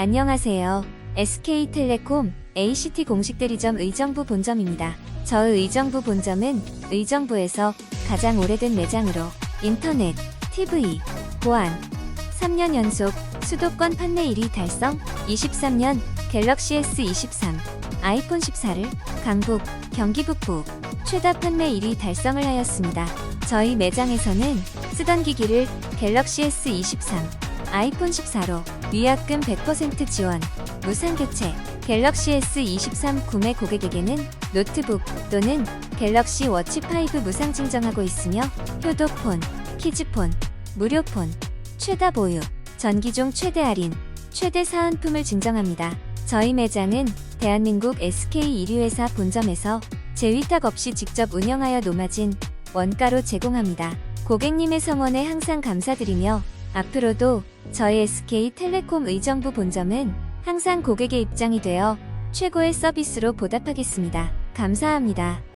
안녕하세요. SK텔레콤 ACT 공식 대리점 의정부 본점입니다. 저의 의정부 본점은 의정부에서 가장 오래된 매장으로 인터넷, TV, 보안, 3년 연속 수도권 판매 1위 달성, 23년 갤럭시 S23, 아이폰 14를 강북, 경기 북부 최다 판매 1위 달성을 하였습니다. 저희 매장에서는 쓰던 기기를 갤럭시 S23, 아이폰 14로 위약금 100% 지원, 무상 교체, 갤럭시 S23 구매 고객에게는 노트북 또는 갤럭시 워치 5 무상 증정하고 있으며 효도폰, 키즈폰, 무료폰, 최다 보유, 전기종 최대 할인, 최대 사은품을 증정합니다. 저희 매장은 대한민국 SK 1위 회사 본점에서 재위탁 없이 직접 운영하여 노마진 원가로 제공합니다. 고객님의 성원에 항상 감사드리며 앞으로도 저희 SK텔레콤 의정부 본점은 항상 고객의 입장이 되어 최고의 서비스로 보답하겠습니다. 감사합니다.